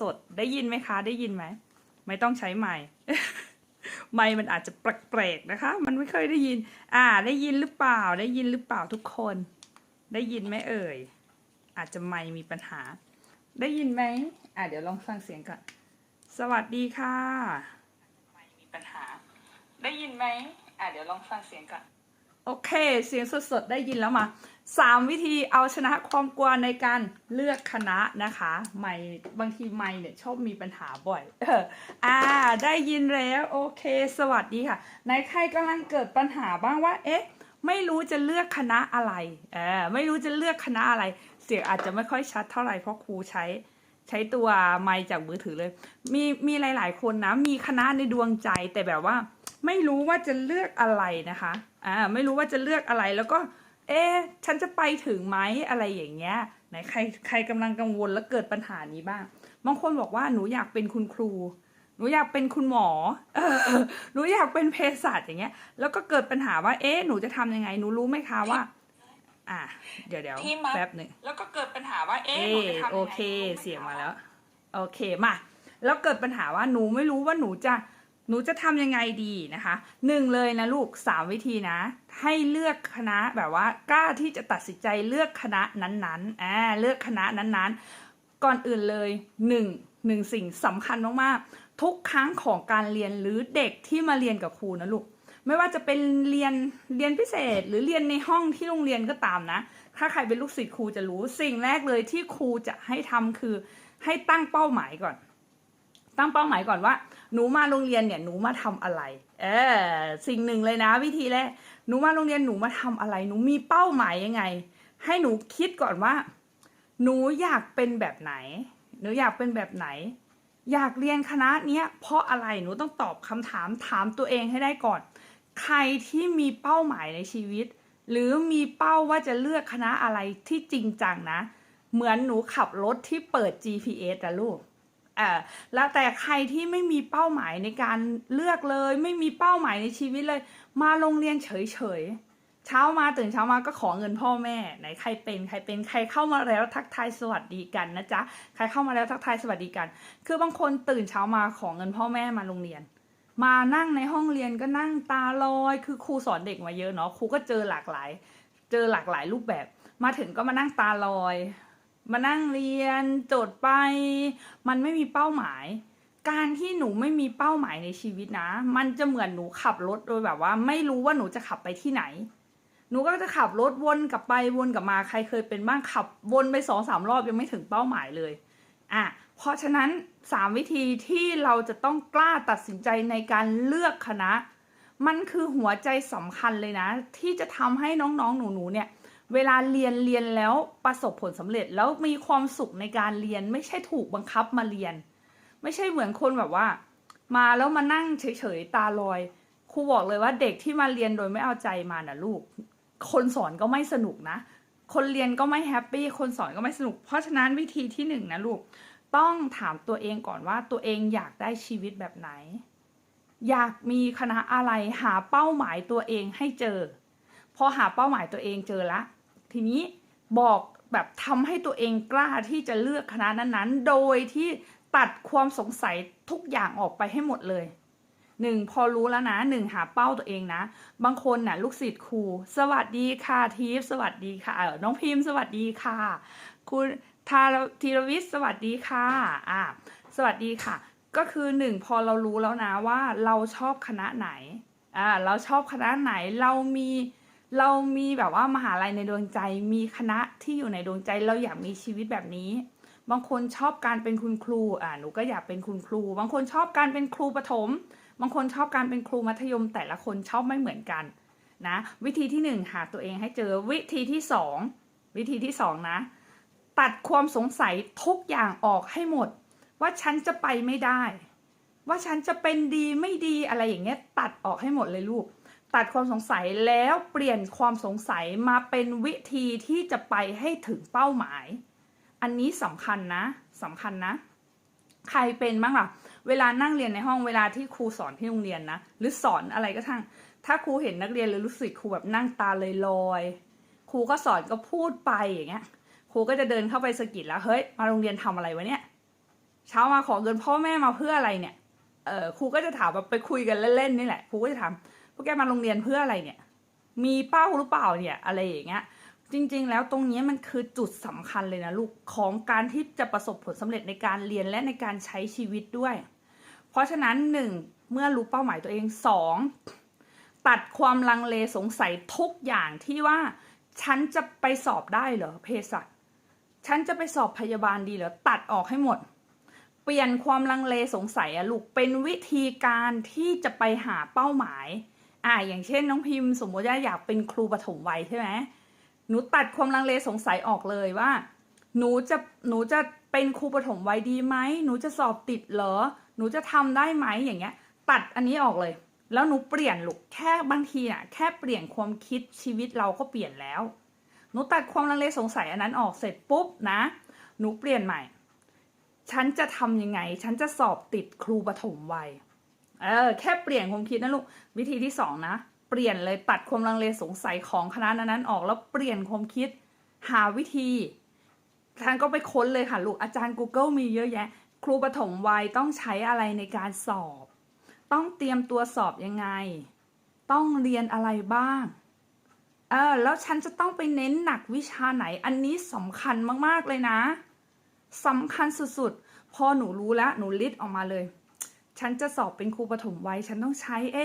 สดได้ยินไหมคะ ได้ยินไหม ไม่ต้องใช้ไมค์ไมค์มันอาจจะแปลกๆนะคะ มันไม่เคยได้ยิน อ่า ได้ยินหรือเปล่า ได้ยินหรือเปล่าทุกคน ได้ยินไหมเอ่ย อาจจะไมค์มีปัญหา ได้ยินไหมอ่าเดี๋ยวลองฟังเสียงก่อน สวัสดีค่ะ ไมค์มีปัญหา ได้ยินไหมอ่าเดี๋ยวลองฟังเสียงก่อน โอเค เสียงสดๆ ได้ยินแล้วมาสามวิธีเอาชนะความกลัวในการเลือกคณะนะคะไม่บางทีไม่เนี่ยชอบมีปัญหาบ่อย เอออ่า ได้ยินแล้วโอเค สวัสดีค่ะในใครกำลังเกิดปัญหาบ้างว่า เอ๊ะ ไม่รู้จะเลือกคณะอะไรเออไม่รู้จะเลือกคณะอะไร เสียงอาจจะไม่ค่อยชัดเท่าไหร่เพราะครูใช้ ใช้ตัวไมค์จากมือถือเลย มีมีหลาย ๆ คนนะมีคณะในดวงใจแต่แบบว่า ไม่รู้ว่าจะเลือกอะไรนะคะ อ่าไม่รู้ว่าจะเลือกอะไรแล้วก็ เอ๊ะฉันจะไปถึงไหมอะไรอย่างเงี้ยไหนใครใครกำลังกังวลแล้วเกิดปัญหานี้บ้างบางคนบอกว่าหนูอยากเป็นคุณครู หนูอยากเป็นคุณหมอเออหนูอยากเป็นเภสัชอย่างเงี้ย แล้วก็เกิดปัญหาว่า เอ๊ะหนูจะทำยังไงหนูรู้ไหมคะว่า อะเดี๋ยวเดี๋ยวพี่มาแป๊บหนึ่งแล้วก็เกิดปัญหาว่าเอ๊ะเอหนูจะทำยังไงโอเค เสียงมาแล้ว โอเคมาแล้วเกิดปัญหาว่าหนูไม่รู้ว่าหนูจะ หนูจะทำยังไงดีนะคะหนึ่งเลยนะลูกสามวิธีนะ ให้เลือกคณะแบบว่ากล้าที่จะตัดสินใจเลือกคณะนั้นๆอ่าเลือกคณะนั้นๆ ก่อนอื่นเลยหนึ่งหนึ่งสิ่งสำคัญมากๆทุกครั้งของการเรียนหรือเด็กที่มาเรียนกับครูนะลูกไม่ว่าจะเป็นเรียนเรียนพิเศษ หรือเรียนในห้องที่โรงเรียนก็ตามนะ ถ้าใครเป็นลูกศิษย์ครูจะรู้สิ่งแรกเลยที่ครูจะให้ทำคือ ให้ตั้งเป้าหมายก่อน ตั้งเป้าหมายก่อนว่า หนูมาโรงเรียนเนี่ยหนูมาทำอะไร เออสิ่งหนึ่งเลยนะ วิธีแรกหนูมาโรงเรียนหนูมาทำอะไร หนูมีเป้าหมายยังไง ให้หนูคิดก่อนว่า หนูอยากเป็นแบบไหน หนูอยากเป็นแบบไหน อยากเรียนคณะเนี้ยเพราะอะไรหนูต้องตอบคำถามถามตัวเองให้ได้ก่อน ใครที่มีเป้าหมายในชีวิต หรือมีเป้าว่าจะเลือกคณะอะไรที่จริงจังนะ เหมือนหนูขับรถที่เปิด GPS อะลูก อ่าแล้วแต่ใครที่ไม่มีเป้าหมายในการเลือกเลย ไม่มีเป้าหมายในชีวิตเลย มาโรงเรียนเฉยๆเช้ามาตื่นเช้ามาก็ขอเงินพ่อแม่ไหนใครเป็นใครเป็นใครเข้ามาแล้วทักทายสวัสดีกันนะจ๊ะใครเข้ามาแล้วทักทายสวัสดีกัน คือบางคนตื่นเช้ามาขอเงินพ่อแม่มาโรงเรียน มานั่งในห้องเรียนก็นั่งตาลอยคือครูสอนเด็กมาเยอะเนาะครูก็เจอหลากหลาย เจอหลากหลายรูปแบบ มาถึงก็มานั่งตาลอย มานั่งเรียนโจทย์ไป มันไม่มีเป้าหมาย การที่หนูไม่มีเป้าหมายในชีวิตนะ มันจะเหมือนหนูขับรถโดยแบบว่า ไม่รู้ว่าหนูจะขับไปที่ไหน หนูก็จะขับรถวนกลับไปวนกลับมาใครเคยเป็นบ้างขับวนไปสองสามรอบยังไม่ถึงเป้าหมายเลยอะเพราะฉะนั้นสามวิธีที่เราจะต้องกล้าตัดสินใจในการเลือกคณะ มันคือหัวใจสำคัญเลยนะ ที่จะทำให้น้องๆหนูๆเนี่ย เวลาเรียนเรียนแล้วประสบผลสำเร็จแล้วมีความสุขในการเรียนไม่ใช่ถูกบังคับมาเรียน ไม่ใช่เหมือนคนแบบว่า มาแล้วมานั่งเฉยๆตาลอยครูบอกเลยว่าเด็กที่มาเรียนโดยไม่เอาใจมาน่ะลูก คนสอนก็ไม่สนุกนะ คนเรียนก็ไม่แฮปปี้คนสอนก็ไม่สนุก เพราะฉะนั้นวิธีที่หนึ่งนะลูกต้องถามตัวเองก่อนว่าตัวเองอยากได้ชีวิตแบบไหน อยากมีคณะอะไรหาเป้าหมายตัวเองให้เจอ พอหาเป้าหมายตัวเองเจอละ ทีนี้บอกแบบทำให้ตัวเองกล้าที่จะเลือกคณะนั้นๆ โดยที่ตัดความสงสัยทุกอย่างออกไปให้หมดเลยหนึ่งพอรู้แล้วนะหนึ่งหาเป้าตัวเองนะ บางคนน่ะลูกศิษย์ครู สวัสดีค่ะทีฟสวัสดีค่ะเออน้องพิมพ์ สวัสดีค่ะ คุณทารธีรวิทย์สวัสดีค่ะอ่าสวัสดีค่ะ ก็คือหนึ่งพอเรารู้แล้วนะว่าเราชอบคณะไหนอ่าเราชอบคณะไหนเรามี เรามีแบบว่ามหาลัยในดวงใจ มีคณะที่อยู่ในดวงใจ เราอยากมีชีวิตแบบนี้ บางคนชอบการเป็นคุณครู อ่า หนูก็อยากเป็นคุณครู บางคนชอบการเป็นครูประถม บางคนชอบการเป็นครูมัธยม แต่ละคนชอบไม่เหมือนกันนะ วิธีที่หนึ่งหาตัวเองให้เจอ วิธีที่สองวิธีที่สองนะ ตัดความสงสัยทุกอย่างออกให้หมด ว่าฉันจะไปไม่ได้ ว่าฉันจะเป็นดีไม่ดีอะไรอย่างเงี้ย ตัดออกให้หมดเลยลูก ตัดความสงสัยแล้วเปลี่ยนความสงสัยมาเป็นวิธีที่จะไปให้ถึงเป้าหมาย อันนี้สำคัญนะสำคัญนะ ใครเป็นบ้างล่ะ เวลานั่งเรียนในห้องเวลาที่ครูสอนที่โรงเรียนนะ หรือสอนอะไรก็ทั้ง ถ้าครูเห็นนักเรียนหรือลูกศิษย์ครูแบบนั่งตาเลยลอย ครูก็สอนก็พูดไปอย่างเงี้ย ครูก็จะเดินเข้าไปสะกิดแล้ว เฮ้ย มาโรงเรียนทำอะไรวะเนี่ย เช้ามาขอเงินพ่อแม่มาเพื่ออะไรเนี่ย เออครูก็จะถามแบบไปคุยกันเล่นๆนี่แหละ ครูก็จะถาม พวกแกมาโรงเรียนเพื่ออะไรเนี่ย มีเป้าหรือเปล่าเนี่ย อะไรอย่างเงี้ย จริง ๆ แล้วตรงนี้มันคือจุดสำคัญเลยนะลูกของการที่จะประสบผลสำเร็จในการเรียนและในการใช้ชีวิตด้วย เพราะฉะนั้นหนึ่งเมื่อรู้เป้าหมายตัวเองสองตัดความลังเลสงสัยทุกอย่างที่ว่า ฉันจะไปสอบได้เหรอเภสัชฉันจะไปสอบพยาบาลดีเหรอตัดออกให้หมด เปลี่ยนความลังเลสงสัยอะลูกเป็นวิธีการที่จะไปหาเป้าหมาย อ่าอย่างเช่นน้องพิมพ์สมมติว่าอยากเป็นครูปฐมวัยใช่ไหมหนูตัดความลังเลสงสัยออกเลยว่า หนูจะหนูจะเป็นครูปฐมวัยดีไหมหนูจะสอบติดเหรอ หนูจะทำได้ไหมอย่างเงี้ย ตัดอันนี้ออกเลย แล้วหนูเปลี่ยนลูกแค่บางทีน่ะแค่เปลี่ยนความคิดชีวิตเราก็เปลี่ยนแล้ว หนูตัดความลังเลสงสัยอันนั้นออกเสร็จปุ๊บนะ หนูเปลี่ยนใหม่ ฉันจะทำยังไง ฉันจะสอบติดครูปฐมวัย เออแค่เปลี่ยนความคิดนะลูกวิธีที่สองนะเปลี่ยนเลยตัดความลังเลสงสัยของคณะนั้นๆออกแล้วเปลี่ยนความคิดหาวิธีท่านก็ไปค้นเลยค่ะลูกอาจารย์ Google มีเยอะแยะ ครูปฐมวัยต้องใช้อะไรในการสอบ ต้องเตรียมตัวสอบยังไง ต้องเรียนอะไรบ้างเออแล้วฉันจะต้องไปเน้นหนักวิชาไหน อันนี้สำคัญมากๆเลยนะสำคัญสุดๆ พอหนูรู้แล้วหนูลิสต์ออกมาเลย ฉันจะสอบเป็นครูปฐมวัยฉันต้องใช้เอ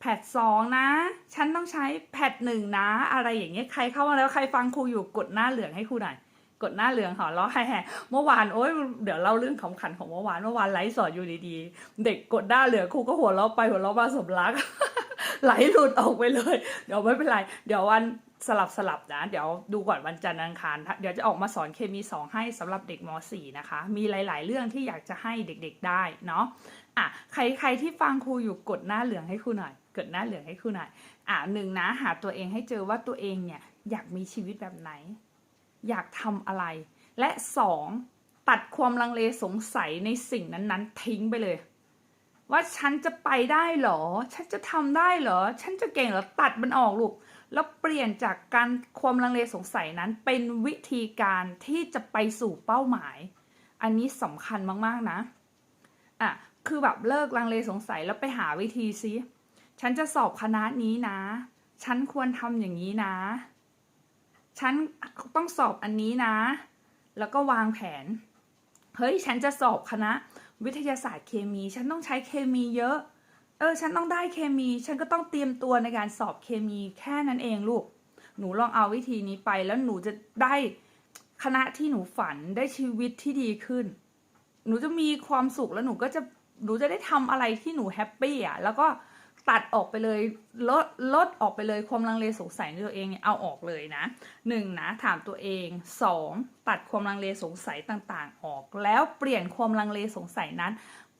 แพทสองนะ ฉันต้องใช้แพทหนึ่งนะ อะไรอย่างเงี้ย ใครเข้ามาแล้วใครฟังครูอยู่กดหน้าเหลืองให้ครูหน่อย กดหน้าเหลืองหอล้อแห่เมื่อวานโอ๊ยเดี๋ยวเล่าเรื่องขำขันของเมื่อวาน เมื่อวานไลฟ์สดอยู่ดีๆ เด็กกดหน้าเหลืองครูก็หัวเราะไปหัวเราะมาสมรัก ไหลหลุดออกไปเลย เดี๋ยวไม่เป็นไร เดี๋ยววัน สลับสลับนะ เดี๋ยวดูก่อนวันจันทร์อังคาร เดี๋ยวจะออกมาสอนเคมีสองให้สำหรับเด็กม .4 นะคะ มีหลาย ๆ เรื่องที่อยากจะให้เด็กๆได้เนาะอะใครใครที่ฟังครูอยู่กดหน้าเหลืองให้ครูหน่อยกดหน้าเหลืองให้ครูหน่อยอะหนึ่งนะหาตัวเองให้เจอว่าตัวเองเนี่ยอยากมีชีวิตแบบไหน อยากทำอะไร และสองตัดความลังเลสงสัยในสิ่งนั้นๆ ทิ้งไปเลย ว่าฉันจะไปได้เหรอ ฉันจะทำได้เหรอ ฉันจะเก่งเหรอตัดมันออกลูก แล้วเปลี่ยนจากการความลังเลสงสัยนั้นเป็นวิธีการที่จะไปสู่เป้าหมาย อันนี้สำคัญมากๆนะอะคือแบบเลิกลังเลสงสัยแล้วไปหาวิธีซิฉันจะสอบคณะนี้นะ ฉันควรทำอย่างนี้นะ ฉันต้องสอบอันนี้นะ แล้วก็วางแผน เฮ้ย ฉันจะสอบคณะวิทยาศาสตร์เคมี ฉันต้องใช้เคมีเยอะ เออฉันต้องได้เคมี ฉันก็ต้องเตรียมตัวในการสอบเคมีแค่นั้นเองลูก หนูลองเอาวิธีนี้ไปแล้วหนูจะได้คณะที่หนูฝันได้ชีวิตที่ดีขึ้น หนูจะมีความสุขแล้วหนูก็จะหนูจะได้ทำอะไรที่หนูแฮปปี้อะแล้วก็ตัดออกไปเลยลดลดออกไปเลยความลังเลสงสัยในตัวเองเนี่ยเอาออกเลยนะหนึ่งนะถามตัวเองสองตัดความลังเลสงสัยต่างๆ ออก แล้วเปลี่ยนความลังเลสงสัยนั้น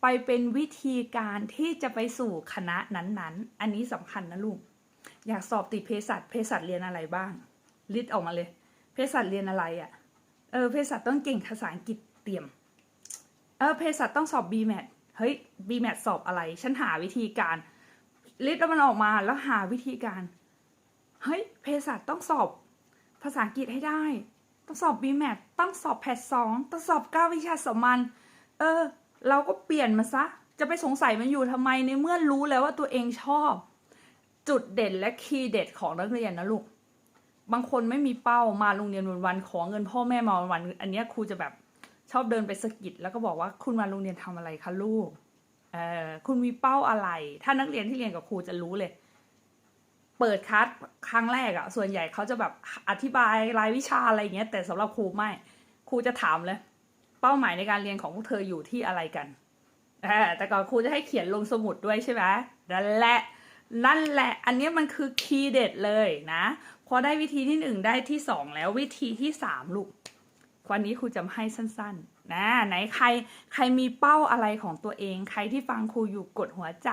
ไปเป็นวิธีการที่จะไปสู่คณะนั้นๆ อันนี้สำคัญนะลูก อยากสอบติดเภสัชเภสัชเรียนอะไรบ้างลิสต์ออกมาเลยเภสัชเรียนอะไรอะ่ะ เออเภสัชต้องเก่งภาษาอังกฤษเตรียม เออเภสัชต้องสอบ BMAT เฮ้ย BMAT สอบอะไร ฉันหาวิธีการลิสต์แล้วมันออกมาแล้วหาวิธีการ เฮ้ยเภสัชต้องสอบภาษาอังกฤษให้ได้ ต้องสอบ BMAT ต้องสอบแพทสองต้องสอบเก้าวิชาสามัญเออ เราก็เปลี่ยนมาซะ จะไปสงสัยมันอยู่ทำไมในเมื่อรู้แล้วว่าตัวเองชอบ จุดเด่นและคีย์เด็ดของนักเรียนนะลูก บางคนไม่มีเป้ามาโรงเรียนวันๆขอเงินพ่อแม่มาวันๆอันนี้ครูจะแบบชอบเดินไปสะกิดแล้วก็บอกว่าคุณมาโรงเรียนทำอะไรคะลูกเออคุณมีเป้าอะไร ถ้านักเรียนที่เรียนกับครูจะรู้เลย เปิดคัสครั้งแรกอะส่วนใหญ่เขาจะแบบอธิบายรายวิชาอะไรอย่างเงี้ย แต่สำหรับครูไม่ ครูจะถามเลย เป้าหมายในการเรียนของพวกเธออยู่ที่อะไรกันแต่ก่อนครูจะให้เขียนลงสมุดด้วยใช่ไหมนั่นแหละนั่นแหละ อันนี้มันคือคีย์เด็ดเลยนะพอได้วิธีที่หนึ่งได้ที่สองแล้ววิธีที่สามลูกวันนี้ครูจะให้สั้นๆ นะ ไหนใครใครมีเป้าอะไรของตัวเอง ใครที่ฟังครูอยู่กดหัวใจ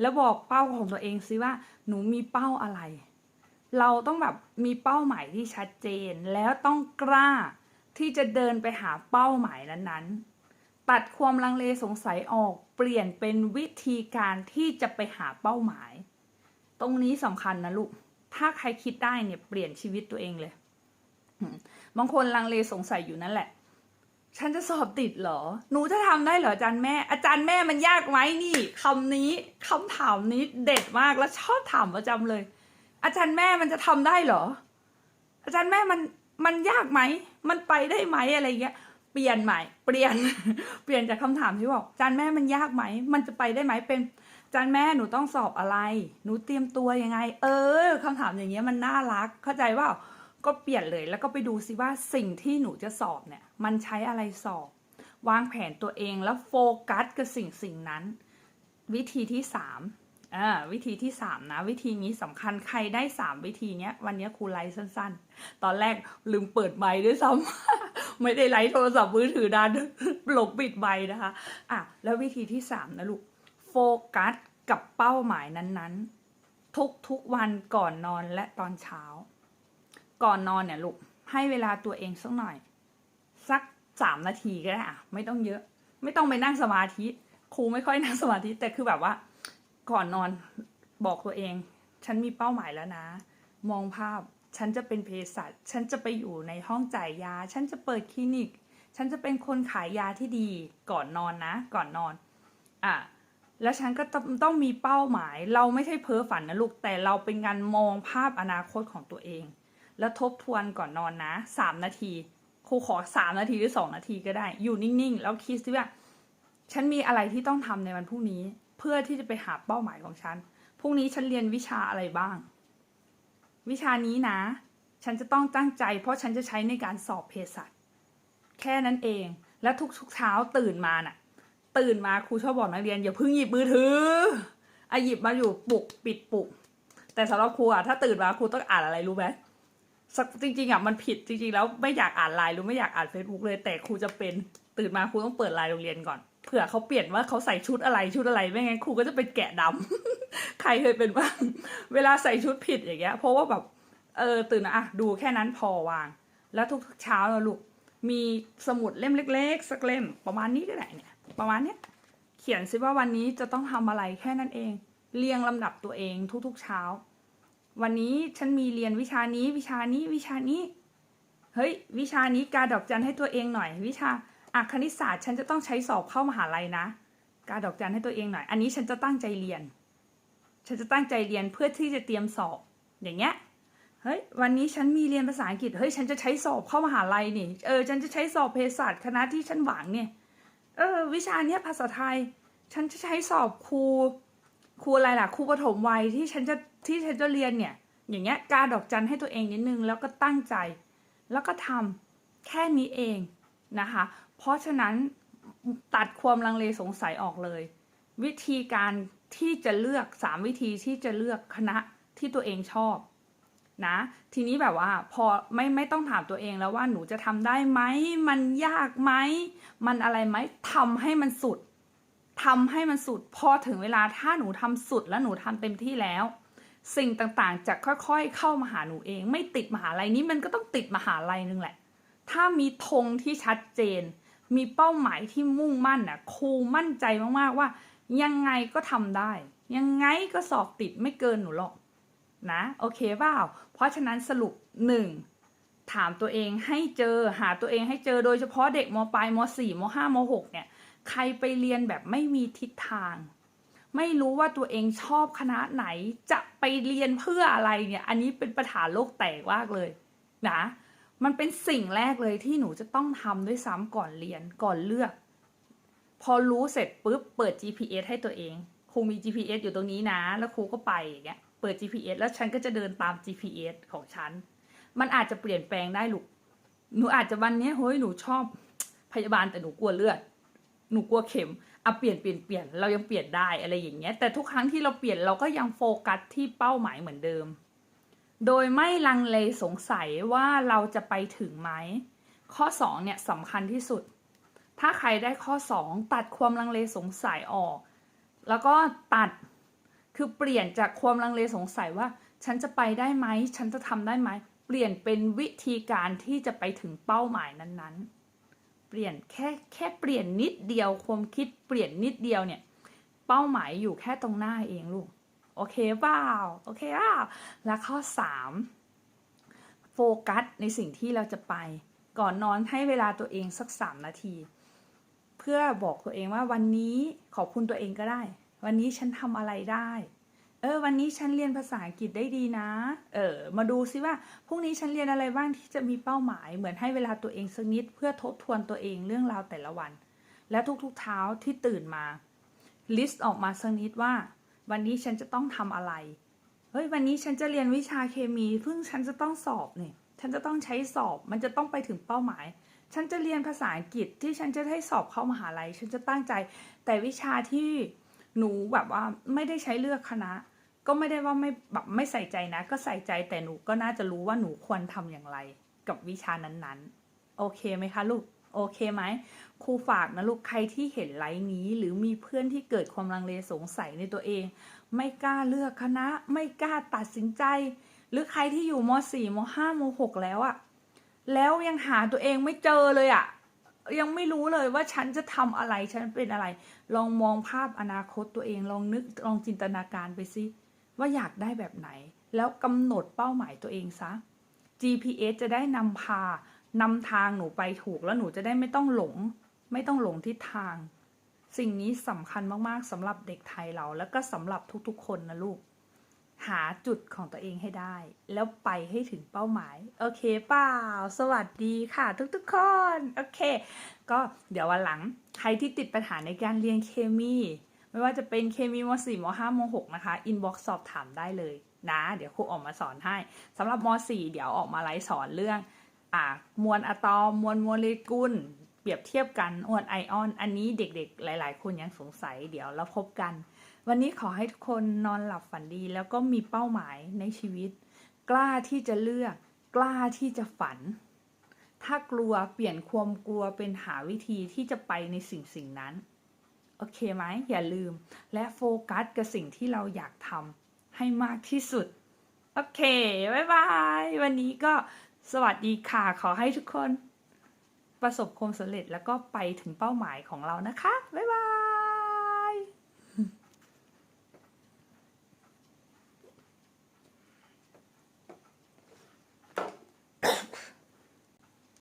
แล้วบอกเป้าของตัวเองซิว่าหนูมีเป้าอะไร เราต้องแบบมีเป้าหมายที่ชัดเจนแล้วต้องกล้า ที่จะเดินไปหาเป้าหมายนั้นๆ ตัดความลังเลสงสัยออกเปลี่ยนเป็นวิธีการที่จะไปหาเป้าหมาย ตรงนี้สำคัญนะลูก ถ้าใครคิดได้เนี่ยเปลี่ยนชีวิตตัวเองเลย บางคนลังเลสงสัยอยู่นั่นแหละ ฉันจะสอบติดเหรอ หนูจะทำได้เหรออาจารย์แม่ อาจารย์แม่มันยากไหมนี่คำนี้คำถามนี้เด็ดมากแล้วชอบถามประจำเลย อาจารย์แม่มันจะทำได้เหรอ อาจารย์แม่มัน มันยากไหม มันไปได้ไหมอะไรเงี้ย เปลี่ยนใหม่ เปลี่ยน เปลี่ยนจากคำถามที่บอกจารย์แม่มันยากไหม มันจะไปได้ไหม เป็นจารย์แม่หนูต้องสอบอะไร หนูเตรียมตัวยังไง เออคำถามอย่างเงี้ยมันน่ารัก เข้าใจว่าก็เปลี่ยนเลย แล้วก็ไปดูซิว่าสิ่งที่หนูจะสอบเนี่ย มันใช้อะไรสอบ วางแผนตัวเองแล้วโฟกัสกับสิ่งสิ่งนั้น วิธีที่สาม อ่าวิธีที่สามนะ วิธีนี้สำคัญใครได้สามวิธีเนี้ยวันนี้ครูไลฟ์สั้น ๆ ตอนแรกลืมเปิดไมค์ด้วยซ้ำ ไม่ได้ไลฟ์โทรศัพท์มือถือดานหลบปิดไมค์นะคะอะแล้ววิธีที่สามนะลูก โฟกัสกับเป้าหมายนั้นๆ ทุกๆวันก่อนนอนและตอนเช้า ก่อนนอนเนี่ยลูก ให้เวลาตัวเองสักหน่อย สักสามนาทีก็ได้อะไม่ต้องเยอะ ไม่ต้องไปนั่งสมาธิครูไม่ค่อยนั่งสมาธิแต่คือแบบว่า ก่อนนอนบอกตัวเอง ฉันมีเป้าหมายแล้วนะ มองภาพฉันจะเป็นเภสัชฉันจะไปอยู่ในห้องจ่ายยา ฉันจะเปิดคลินิก ฉันจะเป็นคนขายยาที่ดีก่อนนอนนะ ก่อนนอนอะแล้วฉันก็ต้องมีเป้าหมาย เราไม่ใช่เพ้อฝันนะลูก แต่เราเป็นการมองภาพอนาคตของตัวเอง แล้วทบทวนก่อนนอนนะสามนาทีครูขอสามนาทีหรือสองนาทีก็ได้ อยู่นิ่งๆ แล้วคิดซิว่า ฉันมีอะไรที่ต้องทำในวันพรุ่งนี้ เพื่อที่จะไปหาเป้าหมายของฉัน พรุ่งนี้ฉันเรียนวิชาอะไรบ้าง วิชานี้นะ ฉันจะต้องตั้งใจ เพราะฉันจะใช้ในการสอบเภสัช แค่นั้นเอง แล้วทุกๆเช้าตื่นมาน่ะ ตื่นมาครูชอบบอกนักเรียนอย่าเพิ่งหยิบมือถืออะหยิบมาอยู่ปลุกปิดปลุก แต่สำหรับครูอะถ้าตื่นมาครูต้องอ่านอะไรรู้ไหมสักจริงๆอะมันผิดจริงๆ แล้วไม่อยากอ่านไลน์หรือไม่อยากอ่าน Facebook เลยแต่ครูจะเป็นตื่นมาครูต้องเปิดไลน์โรงเรียนก่อน เผื่อเขาเปลี่ยนว่าเขาใส่ชุดอะไรชุดอะไรไม่งั้นครูก็จะเป็นแกะดำใครเคยเป็นบ้าง เวลาใส่ชุดผิดอย่างเงี้ย เพราะว่าแบบเออตื่นอะดูแค่นั้นพอวาง แล้วทุกๆเช้าเราลูกมีสมุดเล่มเล็ก ๆ สักเล่ม ประมาณนี้ก็ได้เนี่ย ประมาณเนี้ยเขียนซิว่าวันนี้จะต้องทำอะไรแค่นั้นเอง เรียงลำดับตัวเองทุกๆเช้า วันนี้ฉันมีเรียนวิชานี้วิชานี้วิชานี้ เฮ้ย วิชานี้การดอกจันให้ตัวเองหน่อย วิชา อะคณิตศาสตร์ฉันจะต้องใช้สอบเข้ามหาลัยนะ การดอกจันให้ตัวเองหน่อย อันนี้ฉันจะตั้งใจเรียน ฉันจะตั้งใจเรียนเพื่อที่จะเตรียมสอบ อย่างเงี้ย เฮ้ย วันนี้ฉันมีเรียนภาษาอังกฤษ เฮ้ย ฉันจะใช้สอบเข้ามหาลัยนี่ เออ ฉันจะใช้สอบเภสัชคณะที่ฉันหวังเนี่ย เออ วิชาเนี้ยภาษาไทย ฉันจะใช้สอบครู ครูอะไรล่ะ ครูปฐมวัยที่ฉันจะที่ฉันจะเรียนเนี่ย อย่างเงี้ย การดอกจันให้ตัวเองนิดนึง แล้วก็ตั้งใจ แล้วก็ทำแค่นี้เองนะคะ เพราะฉะนั้นตัดความลังเลสงสัยออกเลย วิธีการที่จะเลือกสามวิธีที่จะเลือกคณะที่ตัวเองชอบนะ ทีนี้แบบว่าพอไม่ไม่ต้องถามตัวเองแล้วว่าหนูจะทำได้ไหมมันยากไหมมันอะไรไหมทำให้มันสุดทำให้มันสุด พอถึงเวลาถ้าหนูทำสุดแล้วหนูทำเต็มที่แล้ว สิ่งต่างๆจะค่อยๆเข้ามาหาหนูเอง ไม่ติดมหาลัยนี้มันก็ต้องติดมหาลัยนึงแหละ ถ้ามีธงที่ชัดเจน มีเป้าหมายที่มุ่งมั่นน่ะครูมั่นใจมากๆว่า ยังไงก็ทำได้ ยังไงก็สอบติดไม่เกินหนูหรอกนะโอเคเปล่าเพราะฉะนั้นสรุปหนึ่งถามตัวเองให้เจอหาตัวเองให้เจอโดยเฉพาะเด็กมปลายมสี่มห้ามหกเนี่ยใครไปเรียนแบบไม่มีทิศทาง ไม่รู้ว่าตัวเองชอบคณะไหนจะไปเรียนเพื่ออะไรเนี่ย อันนี้เป็นปัญหาโลกแตกมากเลยนะ มันเป็นสิ่งแรกเลยที่หนูจะต้องทำด้วยซ้ำก่อนเรียนก่อนเลือก พอรู้เสร็จปุ๊บเปิด GPS ให้ตัวเองครูมี GPS อยู่ตรงนี้นะ แล้วครูก็ไปอย่างเงี้ยเปิด GPS แล้วฉันก็จะเดินตาม GPS ของฉัน มันอาจจะเปลี่ยนแปลงได้ลูกหนูอาจจะวันนี้เฮ้ยหนูชอบพยาบาลแต่หนูกลัวเลือด หนูกลัวเข็มอะเปลี่ยนเปลี่ยนเปลี่ยนเรายังเปลี่ยนได้อะไรอย่างเงี้ย แต่ทุกครั้งที่เราเปลี่ยนเราก็ยังโฟกัสที่เป้าหมายเหมือนเดิม โดยไม่ลังเลสงสัยว่าเราจะไปถึงไหม ข้อ 2 เนี่ยสำคัญที่สุด ถ้าใครได้ข้อ 2 ตัดความลังเลสงสัยออก แล้วก็ตัดคือเปลี่ยนจากความลังเลสงสัยว่า ฉันจะไปได้ไหม ฉันจะทำได้ไหม เปลี่ยนเป็นวิธีการที่จะไปถึงเป้าหมายนั้นๆ เปลี่ยนแค่แค่เปลี่ยนนิดเดียวความคิดเปลี่ยนนิดเดียวเนี่ย เป้าหมายอยู่แค่ตรงหน้าเองลูก โอเคเปล่าโอเคเปล่าและข้อ 3 โฟกัสในสิ่งที่เราจะไป ก่อนนอนให้เวลาตัวเองสักสามนาที เพื่อบอกตัวเองว่าวันนี้ขอบคุณตัวเองก็ได้ วันนี้ฉันทำอะไรได้ เออ วันนี้ฉันเรียนภาษาอังกฤษได้ดีนะ เออ มาดูซิว่าพรุ่งนี้ฉันเรียนอะไรบ้างที่จะมีเป้าหมาย เหมือนให้เวลาตัวเองสักนิด เพื่อทบทวนตัวเองเรื่องราวแต่ละวัน และทุกๆเช้าที่ตื่นมาลิสต์ออกมาสักนิดว่า วันนี้ฉันจะต้องทำอะไร เฮ้ย วันนี้ฉันจะเรียนวิชาเคมีเพิ่งฉันจะต้องสอบเนี่ย ฉันจะต้องใช้สอบ มันจะต้องไปถึงเป้าหมาย ฉันจะเรียนภาษาอังกฤษที่ฉันจะได้สอบเข้ามหาลัย ฉันจะตั้งใจ แต่วิชาที่หนูแบบว่าไม่ได้ใช้เลือกคณะ ก็ไม่ได้ว่าไม่แบบไม่ใส่ใจนะ ก็ใส่ใจแต่หนูก็น่าจะรู้ว่าหนูควรทำอย่างไร กับวิชานั้นๆ โอเคไหมคะลูก โอเคไหมครูฝากนะลูกใครที่เห็นไลน์นี้ หรือมีเพื่อนที่เกิดความลังเลสงสัยในตัวเอง ไม่กล้าเลือกคณะ ไม่กล้าตัดสินใจ หรือใครที่อยู่ม .4 ม .5 ม .6 แล้วอะแล้วยังหาตัวเองไม่เจอเลยอะยังไม่รู้เลยว่าฉันจะทำอะไรฉันเป็นอะไร ลองมองภาพอนาคตตัวเองลองนึกลองจินตนาการไปสิว่าอยากได้แบบไหน แล้วกำหนดเป้าหมายตัวเองซะ GPS จะได้นำพา นำทางหนูไปถูกแล้วหนูจะได้ไม่ต้องหลง ไม่ต้องหลงทิศทาง สิ่งนี้สำคัญมากๆสำหรับเด็กไทยเราแล้วก็สำหรับทุกๆ คนนะลูก หาจุดของตัวเองให้ได้ แล้วไปให้ถึงเป้าหมาย โอเคเปล่า สวัสดีค่ะทุกๆ คน โอเค ก็เดี๋ยววันหลังใครที่ติดปัญหาในการเรียนเคมี ไม่ว่าจะเป็นเคมีม .4 ม .5 ม .6 นะคะอินบ็อกซ์สอบถามได้เลยนะ เดี๋ยวครูออกมาสอนให้สำหรับม .4 เดี๋ยวออกมาไลฟ์สอนเรื่อง มวลอะตอม มวลโมเลกุล เปรียบเทียบกันมวลไอออน อันนี้เด็กๆ หลาย ๆ คนยังสงสัยเดี๋ยวเราพบกัน วันนี้ขอให้ทุกคนนอนหลับฝันดี แล้วก็มีเป้าหมายในชีวิต กล้าที่จะเลือก กล้าที่จะฝัน ถ้ากลัวเปลี่ยนความกลัวเป็นหาวิธีที่จะไปในสิ่งสิ่งนั้น โอเคไหมอย่าลืม และโฟกัสกับสิ่งที่เราอยากทำให้มากที่สุด โอเค บ๊ายบาย วันนี้ก็ สวัสดีค่ะ ขอให้ทุกคน ประสบความสำเร็จแล้วก็ไปถึงเป้าหมายของเรานะคะ บ๊ายบาย